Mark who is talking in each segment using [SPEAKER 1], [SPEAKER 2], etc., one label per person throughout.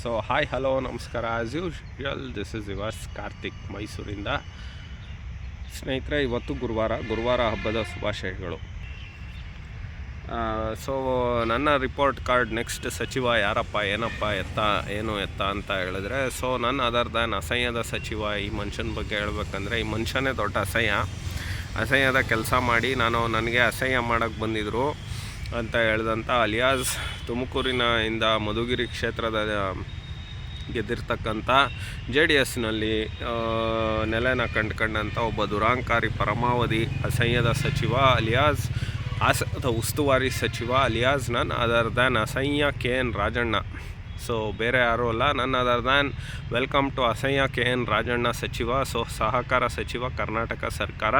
[SPEAKER 1] So hi hello ನಮಸ್ಕಾರ. As usual this is yours Karthik ಮೈಸೂರಿಂದ ಸ್ನೇಹಿತರೆ, ಇವತ್ತು ಗುರುವಾರ ಗುರುವಾರ ಹಬ್ಬದ ಶುಭಾಶಯಗಳು. ಸೊ ನನ್ನ ರಿಪೋರ್ಟ್ ಕಾರ್ಡ್ ನೆಕ್ಸ್ಟ್ ಸಚಿವ ಯಾರಪ್ಪ, ಏನಪ್ಪ, ಎತ್ತ, ಏನು ಎತ್ತ ಅಂತ ಹೇಳಿದ್ರೆ ಸೊ ನನ್ನ ಅದರ್ ದ್ಯಾನ್ ಅಸಹ್ಯದ ಸಚಿವ, ಈ ಮನುಷ್ಯನ ಬಗ್ಗೆ ಹೇಳ್ಬೇಕಂದ್ರೆ, ಈ ಮನುಷ್ಯನೇ ದೊಡ್ಡ ಅಸಹ್ಯ. ಅಸಹ್ಯದ ಕೆಲಸ ಮಾಡಿ, ನಾನು, ನನಗೆ ಅಸಹ್ಯ ಮಾಡೋಕ್ಕೆ ಬಂದಿದ್ದರು ಅಂತ ಹೇಳಿದಂಥ ಅಲಿಯಾಸ್ ತುಮಕೂರಿನ ಇಂದ ಮಧುಗಿರಿ ಕ್ಷೇತ್ರದ ಗೆದ್ದಿರ್ತಕ್ಕಂಥ ಜೆ ಡಿ ಎಸ್ನಲ್ಲಿ ನೆಲೆನ ಕಂಡುಕೊಂಡಂಥ ಒಬ್ಬ ದುರಾಂಕಾರಿ ಪರಮಾವಧಿ ಅಸಹ್ಯದ ಸಚಿವ ಅಲಿಯಾಸ್ ಆಸ ಉಸ್ತುವಾರಿ ಸಚಿವ ಅಲಿಯಾಸ್ ನನ್ ಅದರ್ ದ್ಯಾನ್ ಅಸಹ್ಯ ಕೆ ಎನ್ ರಾಜಣ್ಣ. ಸೊ ಬೇರೆ ಯಾರೂ ಅಲ್ಲ. None other than welcome to ಅಸಹ್ಯ ಕೆ ಎನ್ ರಾಜಣ್ಣ ಸಚಿವ. ಸೊ ಸಹಕಾರ ಸಚಿವ ಕರ್ನಾಟಕ ಸರ್ಕಾರ.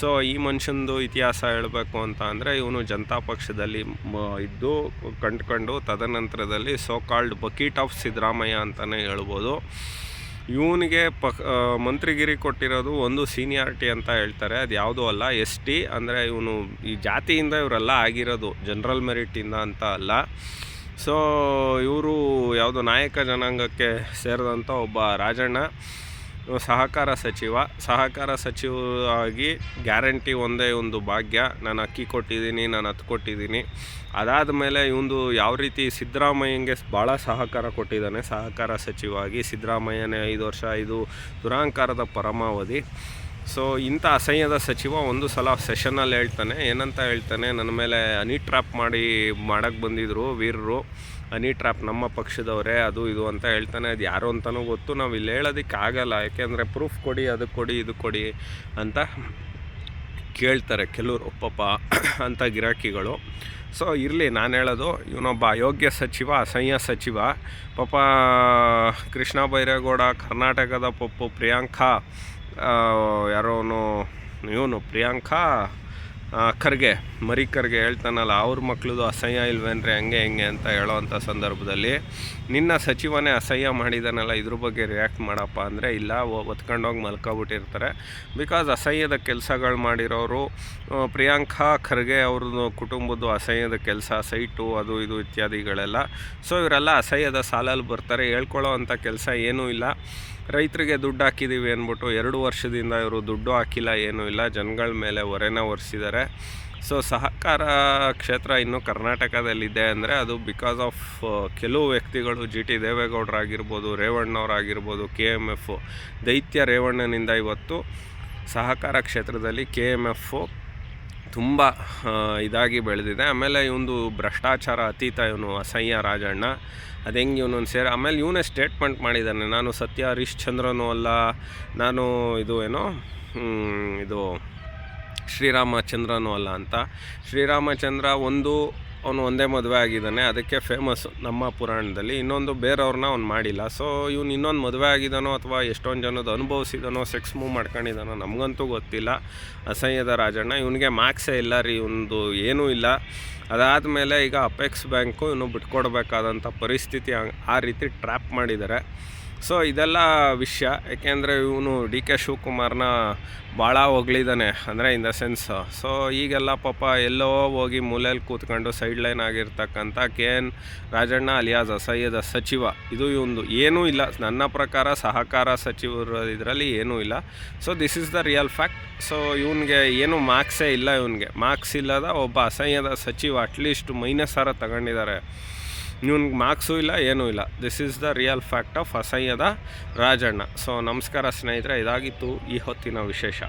[SPEAKER 1] ಸೊ ಈ ಮನುಷ್ಯನದು ಇತಿಹಾಸ ಹೇಳಬೇಕು ಅಂತ ಅಂದರೆ ಇವನು ಜನತಾ ಪಕ್ಷದಲ್ಲಿ ಇದ್ದು ಕಂಡುಕೊಂಡು ತದನಂತರದಲ್ಲಿ so called bucket of Siddaramaiah ಅಂತಲೇ ಹೇಳ್ಬೋದು. ಇವನಿಗೆ ಪ ಮಂತ್ರಿಗಿರಿ ಕೊಟ್ಟಿರೋದು ಒಂದು ಸೀನಿಯಾರಿಟಿ ಅಂತ ಹೇಳ್ತಾರೆ. ಅದು ಯಾವುದೂ ಅಲ್ಲ, ಎಸ್ ಟಿ. ಅಂದರೆ ಇವನು ಈ ಜಾತಿಯಿಂದ ಇವರೆಲ್ಲ ಆಗಿರೋದು ಜನರಲ್ ಮೆರಿಟಿಂದ ಅಂತ ಅಲ್ಲ. ಸೊ ಇವರು ಯಾವುದೋ ನಾಯಕ ಜನಾಂಗಕ್ಕೆ ಸೇರಿದಂಥ ಒಬ್ಬ ರಾಜಣ್ಣ ಸಹಕಾರ ಸಚಿವ. ಸಹಕಾರ ಸಚಿವರಾಗಿ ಗ್ಯಾರಂಟಿ ಒಂದೇ ಒಂದು ಭಾಗ್ಯ. ನಾನು ಅಕ್ಕಿ ಕೊಟ್ಟಿದ್ದೀನಿ, ನಾನು ಹತ್ತು ಕೊಟ್ಟಿದ್ದೀನಿ. ಅದಾದ ಮೇಲೆ ಇವೊಂದು ಯಾವ ರೀತಿ ಸಿದ್ದರಾಮಯ್ಯಂಗೆ ಭಾಳ ಸಹಕಾರ ಕೊಟ್ಟಿದ್ದಾನೆ, ಸಹಕಾರ ಸಚಿವವಾಗಿ ಸಿದ್ದರಾಮಯ್ಯನೇ ಐದು ವರ್ಷ ಇದು ದುರಾಂಕಾರದ ಪರಮಾವಧಿ. ಸೊ ಇಂಥ ಅಸಹ್ಯದ ಸಚಿವ ಒಂದು ಸಲ ಸೆಷನಲ್ಲಿ ಹೇಳ್ತಾನೆ, ಏನಂತ ಹೇಳ್ತಾನೆ, ನನ್ನ ಮೇಲೆ ಅನಿ ಟ್ರ್ಯಾಪ್ ಮಾಡಿ ಮಾಡೋಕ್ಕೆ ಬಂದಿದ್ದರು ವೀರರು. ಅನಿ ಟ್ರ್ಯಾಪ್ ನಮ್ಮ ಪಕ್ಷದವರೇ, ಅದು ಇದು ಅಂತ ಹೇಳ್ತಾನೆ, ಅದು ಯಾರು ಅಂತಲೂ ಗೊತ್ತು. ನಾವು ಇಲ್ಲಿ ಹೇಳೋದಕ್ಕೆ ಆಗಲ್ಲ, ಯಾಕೆಂದರೆ ಪ್ರೂಫ್ ಕೊಡಿ, ಅದು ಕೊಡಿ, ಇದು ಕೊಡಿ ಅಂತ ಕೇಳ್ತಾರೆ ಕೆಲವರು, ಪಾಪ ಅಂತ ಗಿರಾಕಿಗಳು. ಸೊ ಇರಲಿ, ನಾನು ಹೇಳೋದು, ಇವನೊಬ್ಬ ಅಯೋಗ್ಯ ಸಚಿವ, ಅಸಹ್ಯ ಸಚಿವ. ಪಾಪ ಕೃಷ್ಣ ಬೈರೇಗೌಡ, ಕರ್ನಾಟಕದ ಪಪ್ಪು ಪ್ರಿಯಾಂಕಾ ಯಾರೋನು ಇವನು ಪ್ರಿಯಾಂಕಾ ಖರ್ಗೆ, ಮರಿ ಖರ್ಗೆ ಹೇಳ್ತಾನಲ್ಲ, ಅವ್ರ ಮಕ್ಕಳದು ಅಸಹ್ಯ ಇಲ್ವೇನ್ರಿ, ಹಂಗೆ ಹಿಂಗೆ ಅಂತ ಹೇಳೋವಂಥ ಸಂದರ್ಭದಲ್ಲಿ ನಿನ್ನ ಸಚಿವನೇ ಅಸಹ್ಯ ಮಾಡಿದಾನಲ್ಲ, ಇದ್ರ ಬಗ್ಗೆ ರಿಯಾಕ್ಟ್ ಮಾಡಪ್ಪ ಅಂದರೆ ಇಲ್ಲ ಒತ್ಕೊಂಡೋಗಿ ಮಲ್ಕೊಬಿಟ್ಟಿರ್ತಾರೆ. ಬಿಕಾಸ್ ಅಸಹ್ಯದ ಕೆಲಸಗಳು ಮಾಡಿರೋರು ಪ್ರಿಯಾಂಕಾ, ಖರ್ಗೆ ಅವ್ರದ್ದು ಕುಟುಂಬದ್ದು ಅಸಹ್ಯದ ಕೆಲಸ, ಸೈಟು, ಅದು ಇದು ಇತ್ಯಾದಿಗಳೆಲ್ಲ. ಸೊ ಇವರೆಲ್ಲ ಅಸಹ್ಯದ ಸಾಲಲ್ಲಿ ಬರ್ತಾರೆ, ಹೇಳ್ಕೊಳ್ಳೋ ಅಂಥ ಕೆಲಸ ಏನೂ ಇಲ್ಲ. ರೈತರಿಗೆ ದುಡ್ಡು ಹಾಕಿದ್ದೀವಿ ಅಂದ್ಬಿಟ್ಟು ಎರಡು ವರ್ಷದಿಂದ ಇವರು ದುಡ್ಡು ಹಾಕಿಲ್ಲ, ಏನೂ ಇಲ್ಲ. ಜನಗಳ ಮೇಲೆ ಹೊರೆನ ಒರೆಸಿದ್ದಾರೆ ಸೊ, ಸಹಕಾರ ಕ್ಷೇತ್ರ ಇನ್ನೂ ಕರ್ನಾಟಕದಲ್ಲಿದೆ ಅಂದರೆ ಅದು ಬಿಕಾಸ್ ಆಫ್ ಕೆಲವು ವ್ಯಕ್ತಿಗಳು ಜಿ ಟಿ ದೇವೇಗೌಡರಾಗಿರ್ಬೋದು, ರೇವಣ್ಣವರಾಗಿರ್ಬೋದು, ಕೆ ಎಂ ಎಫ್, ದೈತ್ಯ ರೇವಣ್ಣನಿಂದ ಇವತ್ತು ಸಹಕಾರ ಕ್ಷೇತ್ರದಲ್ಲಿ ಕೆ ಎಂ ಎಫು ತುಂಬ ಇದಾಗಿ ಬೆಳೆದಿದೆ. ಆಮೇಲೆ ಇವೊಂದು ಭ್ರಷ್ಟಾಚಾರ ಅತೀತ ಇವನು ಅಸಹ್ಯ ರಾಜಣ್ಣ. ಅದು ಹೆಂಗೆ ಇವನೊಂದು ಸೇರಿ, ಆಮೇಲೆ ಇವನೇ ಸ್ಟೇಟ್ಮೆಂಟ್ ಮಾಡಿದ್ದಾನೆ ನಾನು ಸತ್ಯ ಹರಿಶ್ಚಂದ್ರನೂ ಅಲ್ಲ, ನಾನು ಇದು ಏನೋ ಇದು ಶ್ರೀರಾಮಚಂದ್ರನೂ ಅಲ್ಲ ಅಂತ. ಶ್ರೀರಾಮಚಂದ್ರ ಒಂದು ಅವನು ಒಂದೇ ಮದುವೆ ಆಗಿದ್ದಾನೆ, ಅದಕ್ಕೆ ಫೇಮಸ್ಸು ನಮ್ಮ ಪುರಾಣದಲ್ಲಿ. ಇನ್ನೊಂದು ಬೇರೆಯವ್ರನ್ನ ಅವ್ನು ಮಾಡಿಲ್ಲ. ಸೊ ಇವ್ನು ಇನ್ನೊಂದು ಮದುವೆ ಆಗಿದ್ದಾನೋ ಅಥವಾ ಎಷ್ಟೊಂದು ಜನದ ಅನುಭವಿಸಿದನೋ ಸೆಕ್ಸ್ ಮೂವ್ ಮಾಡ್ಕೊಂಡಿದ್ದಾನೋ ನಮಗಂತೂ ಗೊತ್ತಿಲ್ಲ. ಅಸಹ್ಯದ ರಾಜಣ್ಣ, ಇವನಿಗೆ ಮಾರ್ಕ್ಸೇ ಇಲ್ಲ ರೀ ಒಂದು ಏನೂ ಇಲ್ಲ. ಅದಾದಮೇಲೆ ಈಗ ಅಪೆಕ್ಸ್ ಬ್ಯಾಂಕು ಇವನು ಬಿಟ್ಕೊಡ್ಬೇಕಾದಂಥ ಪರಿಸ್ಥಿತಿ ಆ ರೀತಿ ಟ್ರ್ಯಾಪ್ ಮಾಡಿದ್ದಾರೆ. ಸೊ ಇದೆಲ್ಲ ವಿಷಯ. ಯಾಕೆಂದರೆ ಇವನು ಡಿ ಕೆ ಶಿವಕುಮಾರ್ನ ಭಾಳ ಹೊಗಳಿದ್ದಾನೆ ಅಂದರೆ ಇನ್ ದ ಸೆನ್ಸ್. ಸೊ ಈಗೆಲ್ಲ ಪಾಪ ಎಲ್ಲೋ ಹೋಗಿ ಮೂಲೆಯಲ್ಲಿ ಕೂತ್ಕೊಂಡು ಸೈಡ್ ಲೈನ್ ಆಗಿರ್ತಕ್ಕಂಥ ಕೆ ಎನ್ ರಾಜಣ್ಣ ಅಲಿಯಾಸ್ ಅಸಹ್ಯದ ಸಚಿವ. ಇದು ಇವೊಂದು. ಏನೂ ಇಲ್ಲ. ನನ್ನ ಪ್ರಕಾರ ಸಹಕಾರ ಸಚಿವರು ಇದರಲ್ಲಿ ಏನೂ ಇಲ್ಲ. So this is the real fact so ಇವನಿಗೆ ಏನು ಮಾರ್ಕ್ಸೇ ಇಲ್ಲ ಇವನಿಗೆ. ಮಾರ್ಕ್ಸ್ ಇಲ್ಲದ ಒಬ್ಬ ಅಸಹ್ಯದ ಸಚಿವ ಅಟ್ಲೀಸ್ಟ್ ಮೈನಸ್ ಸಾರ ತಗೊಂಡಿದ್ದಾರೆ ಇವ್ನಿಗೆ ಮಾರ್ಕ್ಸೂ ಇಲ್ಲ, ಏನೂ ಇಲ್ಲ. This is the real fact of ಅಸಹ್ಯದ Rajanna. So ನಮಸ್ಕಾರ ಸ್ನೇಹಿತರೆ, ಇದಾಗಿತ್ತು ಈ ಹೊತ್ತಿನ ವಿಶೇಷ.